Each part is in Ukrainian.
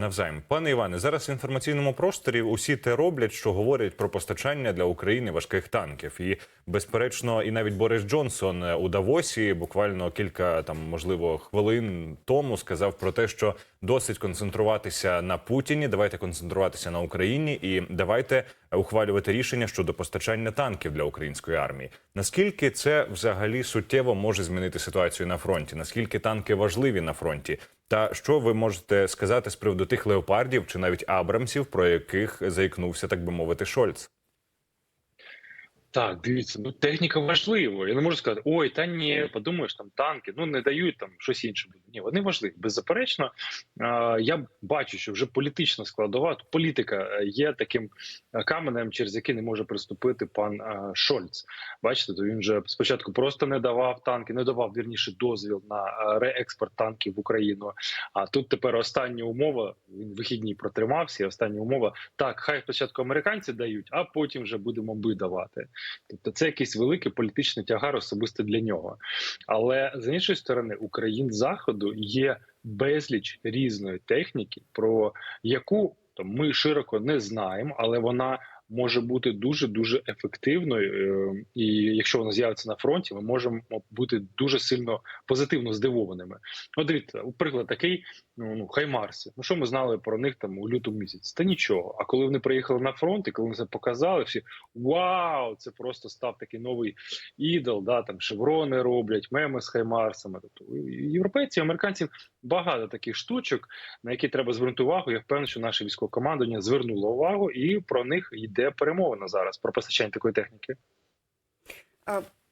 Навзаєм, пане Іване, зараз в інформаційному просторі усі те роблять, що говорять про постачання для України важких танків. І безперечно, і навіть Борис Джонсон у Давосі буквально кілька там, можливо, хвилин тому сказав про те, що досить концентруватися на Путіні. Давайте концентруватися на Україні і давайте ухвалювати рішення щодо постачання танків для української армії. Наскільки це взагалі суттєво може змінити ситуацію на фронті? Наскільки танки важливі на фронті? Та що ви можете сказати з приводу тих леопардів чи навіть Абрамсів, про яких заікнувся, так би мовити, Шольц? Так, дивіться, ну техніка важлива. Я не можу сказати, ой, та ні, подумаєш, там танки, ну не дають там щось інше. Ні, вони важливі. Беззаперечно, я бачу, що вже політична складова, політика е, є таким е, каменем, через який не може приступити пан е, Шольц. Бачите, то він вже спочатку просто не давав танки, не давав вірніше дозвіл на реекспорт танків в Україну. А тут тепер остання умова. Він вихідні протримався. і Остання умова так, хай спочатку американці дають, а потім вже будемо ми давати. Тобто це якийсь великий політичний тягар особисто для нього. Але з іншої сторони, у країн заходу є безліч різної техніки, про яку ми широко не знаємо, але вона може бути дуже дуже ефективною. е, І якщо вона з'явиться на фронті, ми можемо бути дуже сильно позитивно здивованими. Ну, дивіться, приклад такий: ну, ну Хаймарси. Ну що ми знали про них там у лютому місяці? Та нічого. А коли вони приїхали на фронт, і коли вони це показали, всі вау! Це просто став такий новий ідол. Да, там шеврони роблять, меми з Хаймарсами. Тобто європейців, американців багато таких штучок, на які треба звернути увагу. Я впевнений, що наше військове командування звернуло увагу, і про них йде перемовина зараз про постачання такої техніки.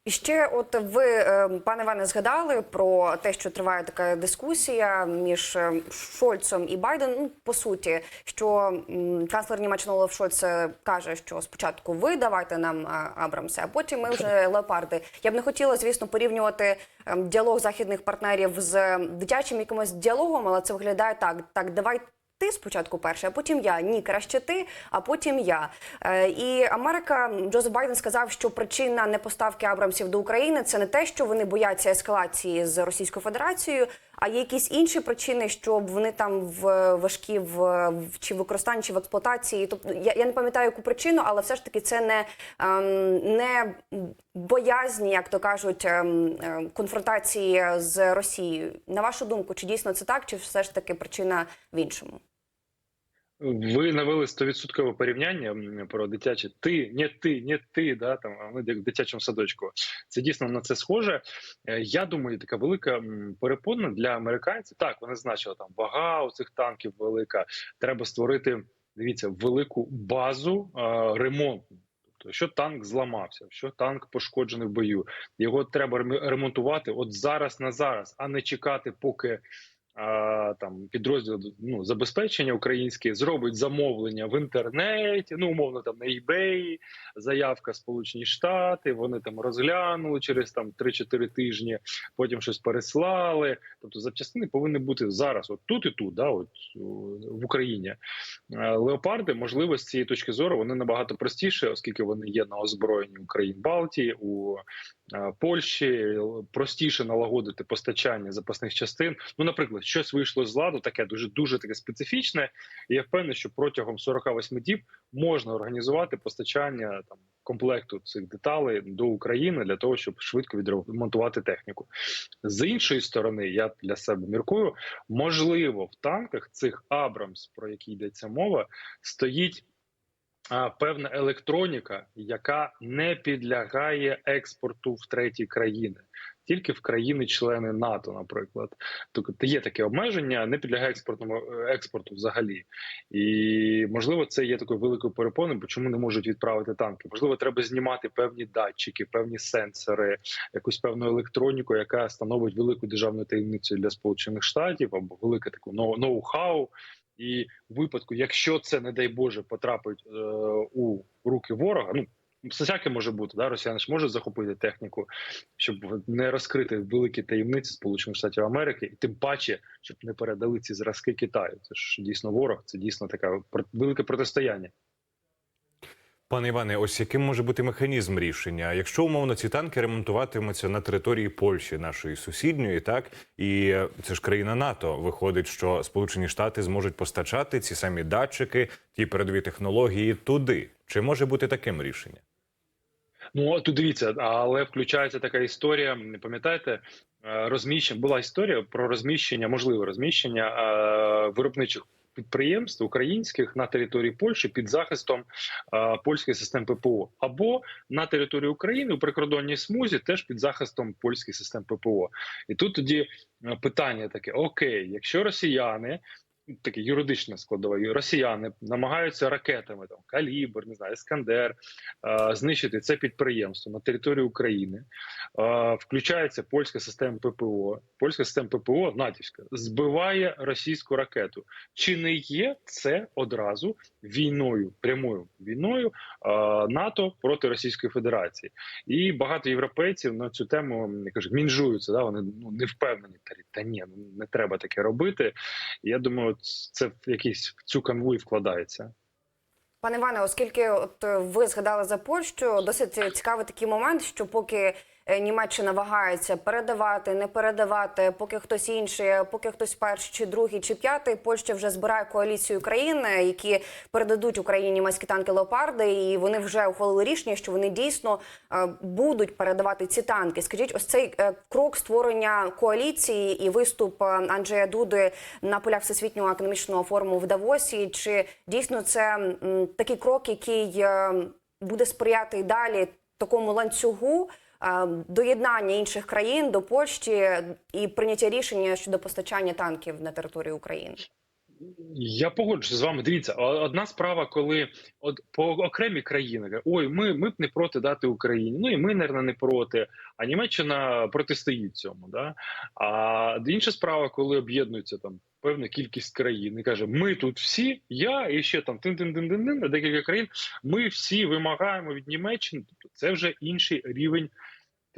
І ще, от ви, е, пане Іване, згадали про те, що триває така дискусія між е, Шольцом і Байденом. Ну, по суті, що канцлер Німеччини Олаф Шольц е, каже, що спочатку ви давайте нам Абрамси, а потім ми вже леопарди. Я б не хотіла, звісно, порівнювати е, діалог західних партнерів з дитячим якимось діалогом, але це виглядає так: так, давай. Ти спочатку перший, а потім я. Ні, краще ти, а потім я. Е, і Америка Джозеф Байден сказав, що причина непоставки Абрамсів до України це не те, що вони бояться ескалації з Російською Федерацією, а є якісь інші причини, щоб вони там в важкі в, чи використанні, чи в експлуатації. Тобто я, я не пам'ятаю яку причину, але все ж таки це не, ем, не боязні, як то кажуть, ем, ем, конфронтації з Росією. На вашу думку, чи дійсно це так, чи все ж таки причина в іншому? Ви навели 100% порівняння про дитяче ти, не ти, не ти, да там як в дитячому садочку. Це дійсно на це схоже. Е, Я думаю, така велика перепона для американців. Так, вони значили там вага у цих танків велика. Треба створити, дивіться, велику базу ремонтну. Тобто, що танк зламався, що танк пошкоджений в бою, його треба рем- ремонтувати от зараз на зараз, а не чекати, поки там підрозділ ну, забезпечення українське зробить замовлення в інтернеті, ну умовно там на eBay, заявка Сполучені Штати. Вони там розглянули через там 3-4 тижні, потім щось переслали. Тобто запчастини повинні бути зараз, от тут і тут, да, от в Україні. Е, Леопарди, можливо, з цієї точки зору вони набагато простіші, оскільки вони є на озброєнні Україн Балтії у Польщі. Простіше налагодити постачання запасних частин. Ну, наприклад, щось вийшло з ладу, таке дуже дуже таке специфічне. І я впевнений, що протягом 48 діб можна організувати постачання там комплекту цих деталей до України для того, щоб швидко відремонтувати техніку. З іншої сторони, я для себе міркую, можливо, в танках цих Абрамс, про які йдеться мова, стоїть. Певна електроніка, яка не підлягає експорту в треті країни, тільки в країни-члени НАТО, наприклад. Тобто є таке обмеження, не підлягає експортному е, експорту взагалі. І можливо, це є такою великою перепоною, чому не можуть відправити танки? Можливо, треба знімати певні датчики, певні сенсори, якусь певну електроніку, яка становить велику державну таємницю для Сполучених Штатів або велике таку ноу- ноу-хау. І в випадку, якщо це, не дай Боже, потрапить е, у руки ворога, ну всяке може бути, да, росіяни ж можуть захопити техніку, щоб не розкрити великі таємниці Сполучених Штатів Америки, і тим паче, щоб не передали ці зразки Китаю. Це ж дійсно ворог, це дійсно таке велике протистояння. Пане Іване, ось яким може бути механізм рішення? Якщо умовно ці танки ремонтуватимуться на території Польщі, нашої сусідньої, так і це ж країна НАТО. Виходить, що Сполучені Штати зможуть постачати ці самі датчики, ті передові технології туди. Чи може бути таким рішення? Ну тут дивіться, але включається така історія. не Пам'ятаєте, е, розміщення була історія про розміщення, можливе розміщення е, виробничих підприємств українських на території Польщі під захистом е, польських систем ППО, або на території України у прикордонній смузі теж під захистом польських систем ППО. І тут тоді е, питання таке: окей, якщо росіяни. Таке юридичне складове. Росіяни намагаються ракетами там калібр, не знаю, Іскандер е, знищити це підприємство на території України. Е, включається польська система ППО. Польська система ППО натівська збиває російську ракету. Чи не є це одразу війною, прямою війною е, НАТО проти Російської Федерації? І багато європейців на цю тему я кажу, мінжуються. Да? Вони ну не впевнені. Та ні, ну не треба таке робити. Я думаю, це в якийсь в цю канву і вкладається. Пане Іване, оскільки от ви згадали за Польщу, досить цікавий такий момент, що поки Німеччина вагається передавати, не передавати, поки хтось інший, поки хтось перший, чи другий, чи п'ятий, Польща вже збирає коаліцію країн, е, які передадуть Україні німецькі танки леопарди, і вони вже ухвалили рішення, що вони дійсно е, будуть передавати ці танки. Скажіть, ось цей е, крок створення коаліції і виступ е, Анджея Дуди на полях всесвітнього економічного форуму в Давосі. Чи дійсно це такий крок, який е, буде сприяти й далі такому ланцюгу е, доєднання інших країн до Польщі і прийняття рішення щодо постачання танків на територію України? Я погоджуюся з вами. Дивіться, одна справа, коли от по окремі країни ой, ми, ми б не проти дати Україні. Ну і ми, мабуть, не проти. А Німеччина протистоїть цьому. Да? А інша справа, коли об'єднується там певна кількість країн і каже: Ми тут всі, я і ще там тин тин тин тин тин декілька країн. Ми всі вимагаємо від Німеччини. Тобто це вже інший рівень.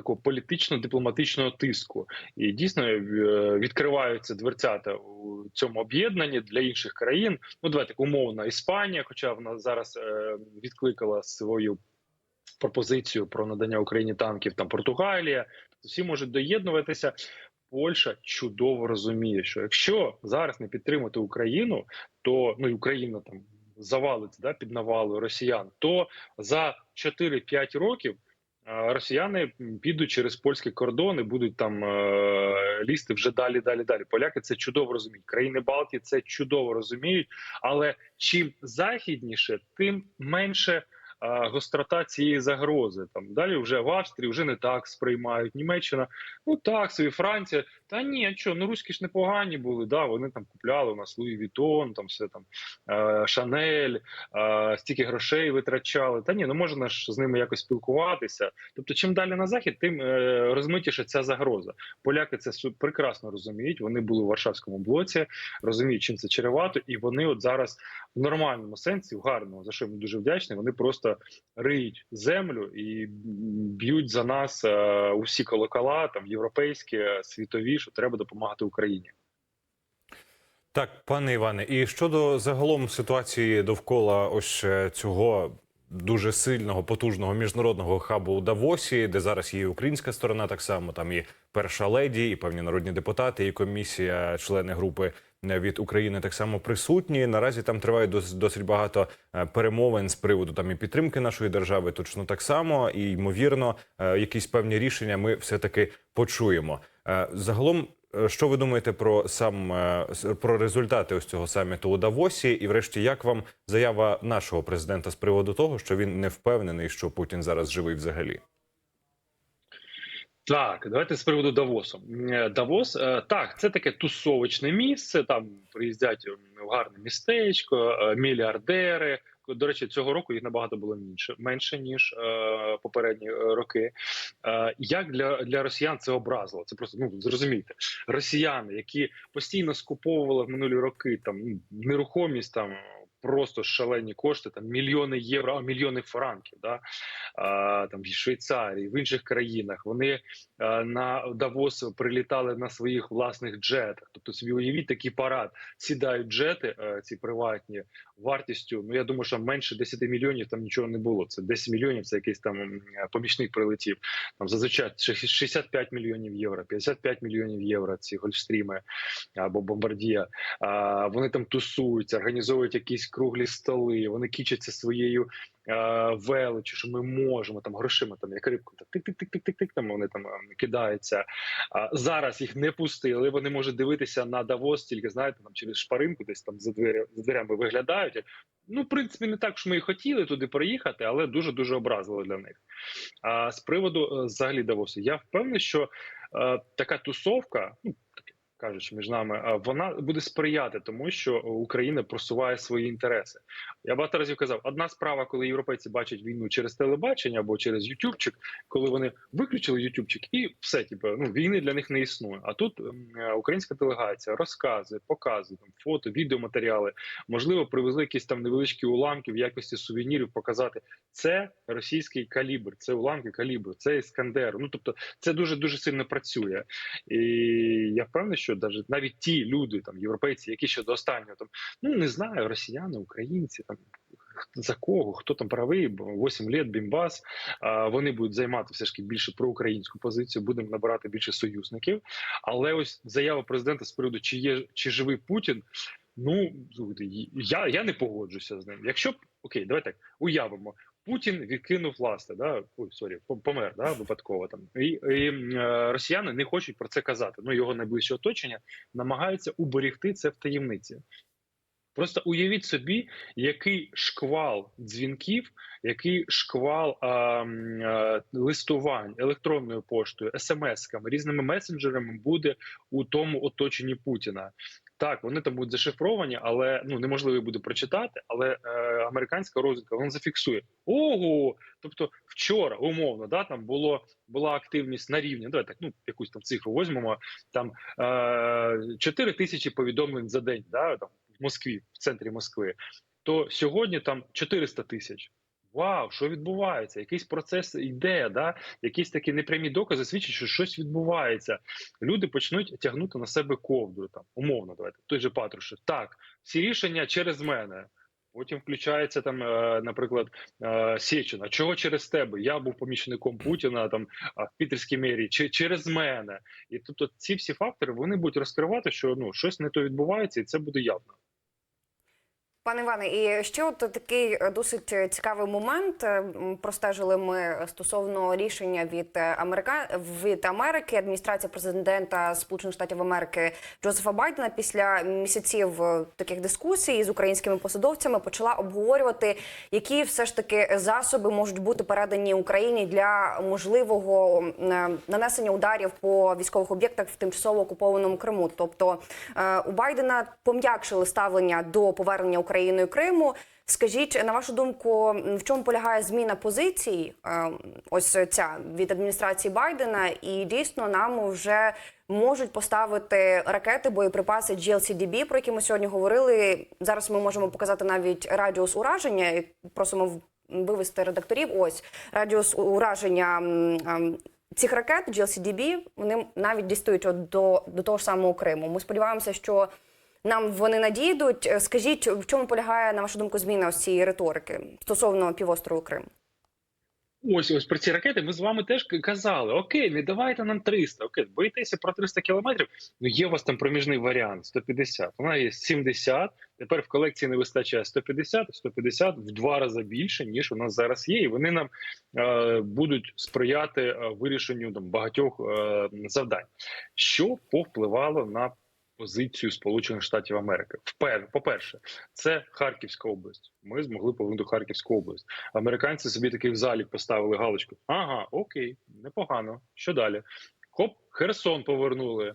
Такого політично-дипломатичного тиску, і дійсно е, відкриваються дверцята у цьому об'єднанні для інших країн. Ну давайте умовно Іспанія, хоча вона зараз е, відкликала свою пропозицію про надання Україні танків, там Португалія. Тобто всі можуть доєднуватися. Польща чудово розуміє, що якщо зараз не підтримати Україну, то ну і Україна там завалиться да, під навалою росіян, то за 4-5 років. Росіяни підуть через польські кордони, будуть там е, лізти вже далі, далі, далі. Поляки це чудово розуміють. Країни Балтії це чудово розуміють. Але чим західніше, тим менше е, гострота цієї загрози. Там далі вже в Австрії вже не так сприймають. Німеччина, ну так, собі Франція. Та ні, що, ну руські ж непогані були. Да, вони там купляли у нас Луї Вітон, там все там Шанель, е, стільки грошей витрачали. Та ні, ну можна ж з ними якось спілкуватися. Тобто, чим далі на захід, тим е, розмитіше ця загроза. Поляки це прекрасно розуміють. Вони були у Варшавському блоці, розуміють, чим це чревато, і вони от зараз в нормальному сенсі, в гарному, за що їм дуже вдячний. Вони просто риють землю і б'ють за нас е, усі колокола, там європейські, світові, що треба допомагати Україні. Так, пане Іване, і щодо загалом ситуації довкола ось е, цього дуже сильного, потужного міжнародного хабу у Давосі, де зараз є українська сторона, так само там і перша леді, і певні народні депутати, і комісія, члени групи від України так само присутні. Наразі там триває дос- досить багато е, перемовин з приводу там і підтримки нашої держави, точно так само, і ймовірно, е, якісь певні рішення ми все таки почуємо. Е, Загалом, що ви думаєте про сам про результати ось цього саміту у Давосі? І, врешті, як вам заява нашого президента з приводу того, що він не впевнений, що Путін зараз живий взагалі? Так, давайте з приводу Давосу. Е, Давос е, так, це таке тусовочне місце. Там приїздять в гарне містечко, е, мільярдери. До речі, цього року їх набагато було менше, менше ніж е, попередні роки. Е, як для, для росіян це образило? Це просто ну зрозумійте, росіяни, які постійно скуповували в минулі роки там ну, нерухомість там просто шалені кошти, там мільйони євро, а мільйони франків. Да? А, там в Швейцарії, в інших країнах. Вони а, на Давос прилітали на своїх власних джетах. Тобто, собі уявіть такий парад. Сідають джети, е, ці приватні, вартістю. Ну я думаю, що менше 10 мільйонів там нічого не було. Це 10 мільйонів. Це якийсь там помічник прилетів. Там зазвичай 65 мільйонів євро, 55 мільйонів євро. Ці гольфстріми або бомбардія. А, вони там тусуються, організовують якісь круглі столи. Вони кічаться своєю е, величі, що ми можемо там грошима, там як рибку, тик тик тик тик тик тик там вони там е, кидаються. А зараз їх не пустили. Вони можуть дивитися на Давос, тільки знаєте, там через шпаринку, десь там за двері за дверями виглядають. Ну, в принципі, не так, що ми і хотіли туди проїхати, але дуже дуже образливо для них. А з приводу е, взагалі Давосу, я впевнений, що е, така тусовка, ну кажучи між нами, вона буде сприяти тому, що Україна просуває свої інтереси. Я багато разів казав: одна справа, коли європейці бачать війну через телебачення або через Ютубчик, коли вони виключили Ютубчик, і все, типу, ну війни для них не існує. А тут е, українська делегація розказує, показує там фото, відеоматеріали. Можливо, привезли якісь там невеличкі уламки в якості сувенірів, показати це російський калібр, це уламки калібру, це іскандер. Ну тобто, це дуже дуже сильно працює. І я впевнений, що навіть навіть ті люди, там європейці, які ще до останнього там ну не знаю, росіяни, українці За кого хто там правий, бо 8 літ бімбас. Вони будуть займати все ж таки більше проукраїнську позицію, будемо набирати більше союзників. Але ось заява президента з приводу, чи є чи живий Путін. Ну я, я не погоджуся з ним. Якщо окей, давай так уявимо. Путін відкинув власне, да ой, сорі, помер да випадково там, і, і е, росіяни не хочуть про це казати. Ну його найближче оточення намагаються уберегти це в таємниці. Просто уявіть собі, який шквал дзвінків, який шквал а, а, листувань електронною поштою, смс-ками, різними месенджерами буде у тому оточенні Путіна. Так, вони там будуть зашифровані, але ну неможливо буде прочитати. Але е, американська розвідка вона зафіксує. Ого! Тобто вчора умовно да там було була активність на рівні. Давай так, ну якусь там цифру візьмемо. Там е, 4 тисячі повідомлень за день, да там Москві, в центрі Москви. То сьогодні там 400 тисяч. Вау, що відбувається? Якийсь процес йде, да? якісь такі непрямі докази свідчать, що щось відбувається. Люди почнуть тягнути на себе ковдру. Там умовно, давайте той же Патрушев. Так, всі рішення через мене. Потім включається там, е, наприклад, е, Сєчина. Чого через тебе? Я був помічником Путіна там в Пітерській мерії, чи через мене. І тобто ці всі фактори вони будуть розкривати, що ну щось не то відбувається, і це буде явно. Пане Іване, і ще от такий е, досить цікавий момент. е, Простежили ми стосовно рішення від е, Америка від Америки, адміністрація президента Сполучених Штатів Америки Джозефа Байдена після місяців е, таких дискусій з українськими посадовцями почала обговорювати, які все ж таки засоби можуть бути передані Україні для можливого е, нанесення ударів по військових об'єктах в тимчасово окупованому Криму. Тобто е, у Байдена пом'якшили ставлення до повернення Україною Криму. Скажіть, на вашу думку, в чому полягає зміна позицій? е, Ось ця від адміністрації Байдена, і дійсно нам вже можуть поставити ракети, боєприпаси GLCDB, про які ми сьогодні говорили. Зараз ми можемо показати навіть радіус ураження. і Просимо вивести редакторів. Ось радіус ураження. ем, Цих ракет GLCDB, вони навіть дістають до, до того ж самого Криму. Ми сподіваємося, що нам вони надійдуть. Е, Скажіть, в чому полягає, на вашу думку, зміна ось цієї риторики стосовно півострову Крим? Ось ось про ці ракети. Ми з вами теж казали: Окей, не давайте нам 300, Окей, боїтеся про 300 кілометрів. Ну є у вас там проміжний варіант 150. Вона є 70, Тепер в колекції не вистачає 150, 150 в два рази більше ніж у нас зараз є. І вони нам е, будуть сприяти е, вирішенню там багатьох е, завдань, що повпливало на позицію Сполучених Штатів Америки. Впер, по-перше, це Харківська область. Ми змогли повернути Харківську область. Американці собі такий в залі поставили галочку. Ага, окей, непогано. Що далі? Хоп, Херсон повернули.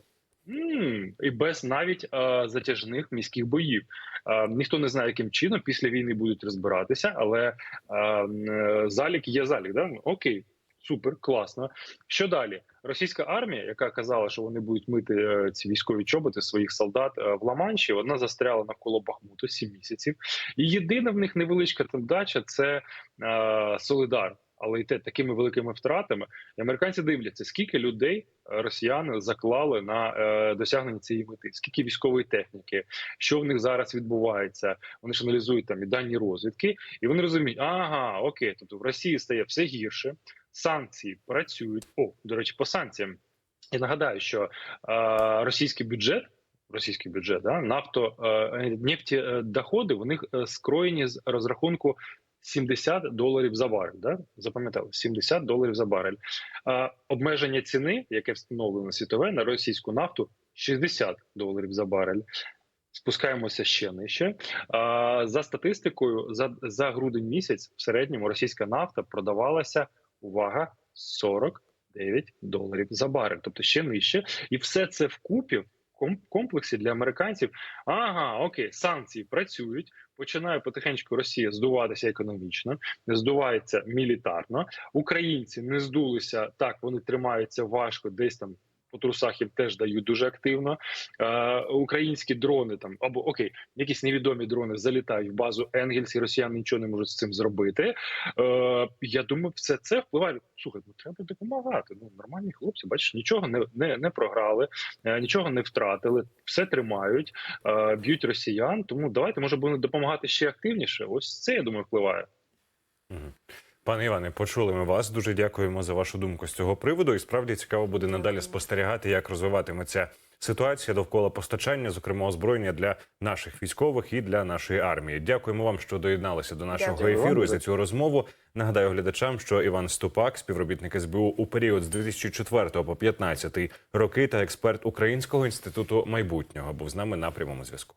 м і без навіть е, затяжних міських боїв. Е, ніхто не знає, яким чином після війни будуть розбиратися, але м, е, залік є залік. Да? Окей, Супер, класно. Що далі? Російська армія, яка казала, що вони будуть мити е, ці військові чоботи своїх солдат е, в Ла-Манші, вона застряла навколо Бахмуту 7 місяців. І єдина в них невеличка там дача це е, Солидар. Але й те такими великими втратами, і американці дивляться, скільки людей е, росіяни заклали на е, досягнення цієї мети, скільки військової техніки, що в них зараз відбувається. Вони ж аналізують там і дані розвідки, і вони розуміють, ага, окей, тобто в Росії стає все гірше, санкції працюють. О, до речі, по санкціям. Я нагадаю, що е, російський бюджет. Російський бюджет, да, нафто е, нефті е, доходи в них е, скроєні з розрахунку 70 доларів за барель. Да? Запам'ятали 70 доларів за барель. Обмеження ціни, яке встановлено світове на російську нафту, 60 доларів за барель. Спускаємося ще нижче. За статистикою, за, за грудень місяць в середньому російська нафта продавалася. Увага 49 доларів за барель, тобто ще нижче, і все це вкупі комплексі для американців. Ага, окей, санкції працюють. Починає потихеньку Росія здуватися економічно, здувається мілітарно. Українці не здулися так, вони тримаються важко, десь там по трусах їм теж дають дуже активно. Е, українські дрони там або окей, якісь невідомі дрони залітають в базу Енгельс, і росіяни нічого не можуть з цим зробити. Е, я думаю, все це впливає. Слухай, ну треба допомагати. Ну нормальні хлопці, бачиш, нічого не, не, не програли, е, нічого не втратили, все тримають, е, б'ють росіян. Тому давайте може будемо допомагати ще активніше. Ось це я думаю впливає. Пане Іване, почули ми вас. Дуже дякуємо за вашу думку з цього приводу. І справді цікаво буде надалі спостерігати, як розвиватиметься ситуація довкола постачання, зокрема озброєння для наших військових і для нашої армії. Дякуємо вам, що доєдналися до нашого Дякую ефіру і за цю розмову. Нагадаю глядачам, що Іван Ступак, співробітник СБУ у період з 2004 по 2015 роки та експерт Українського інституту майбутнього, був з нами на прямому зв'язку.